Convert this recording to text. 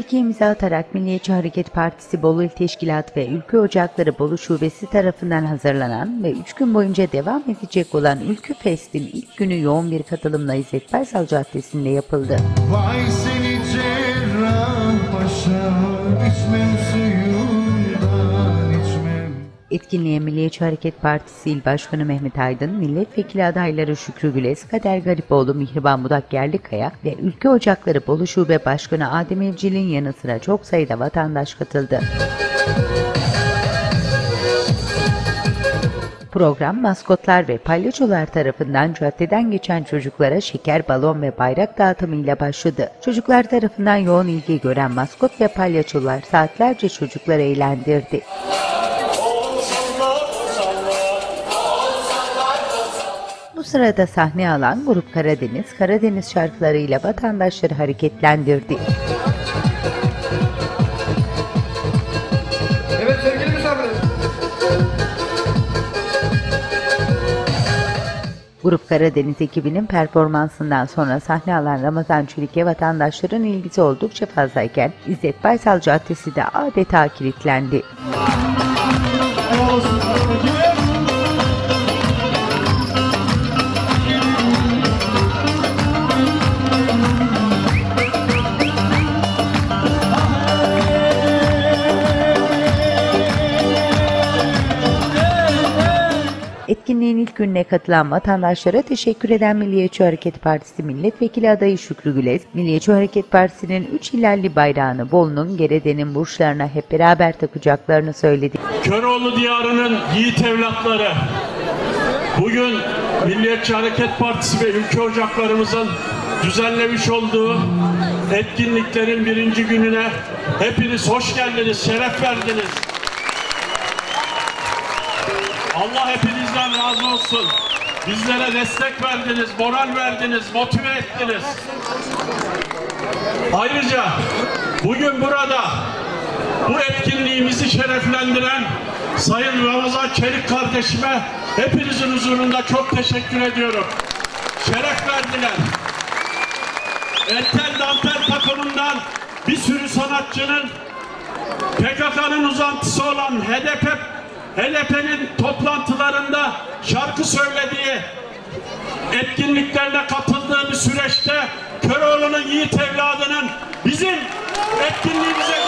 ilke imza atarak Milliyetçi Hareket Partisi Bolu İl Teşkilatı ve Ülkü Ocakları Bolu Şubesi tarafından hazırlanan ve 3 gün boyunca devam edecek olan Ülkü Fest'in ilk günü yoğun bir katılımla İzzet Baysal Caddesi'nde yapıldı. Vay seni içmem suyundan içmem Etkinliğe Milliyetçi Hareket Partisi İl Başkanı Mehmet Aydın, milletvekili adayları Şükrü Güles, Kader Garipoğlu, Mihriban Budak Yerlikaya ve Ülke Ocakları Bolu Şube Başkanı Adem Evcil'in yanı sıra çok sayıda vatandaş katıldı. Program maskotlar ve palyaçolar tarafından caddeden geçen çocuklara şeker, balon ve bayrak dağıtımıyla başladı. Çocuklar tarafından yoğun ilgi gören maskot ve palyaçolar saatlerce çocukları eğlendirdi. Bu sırada sahne alan Grup Karadeniz, Karadeniz şarkılarıyla vatandaşları hareketlendirdi. Evet sevgili misafirler. Grup Karadeniz ekibinin performansından sonra sahne alan Ramazan Çelik'e vatandaşların ilgisi oldukça fazlayken İzzet Baysal Caddesi de adeta kilitlendi. Etkinliğin ilk gününe katılan vatandaşlara teşekkür eden Milliyetçi Hareket Partisi Milletvekili adayı Şükrü Güles, Milliyetçi Hareket Partisi'nin 3 hilalli bayrağını Bolu'nun Gerede'nin burçlarına hep beraber takacaklarını söyledi. Köroğlu diyarının yiğit evlatları bugün Milliyetçi Hareket Partisi ve ülke ocaklarımızın düzenlemiş olduğu etkinliklerin birinci gününe hepiniz hoş geldiniz, şeref verdiniz. Allah hepinizden razı olsun. Bizlere destek verdiniz, moral verdiniz, motive ettiniz. Ayrıca bugün burada bu etkinliğimizi şereflendiren Sayın Ramazan Çelik kardeşime hepinizin huzurunda çok teşekkür ediyorum. Şeref verdiler. Entel dantel takımından bir sürü sanatçının PKK'nın uzantısı olan HDP HDP'nin toplantılarında şarkı söylediği etkinliklerine katıldığı bir süreçte Köroğlu'nun yiğit evladının bizim etkinliğimize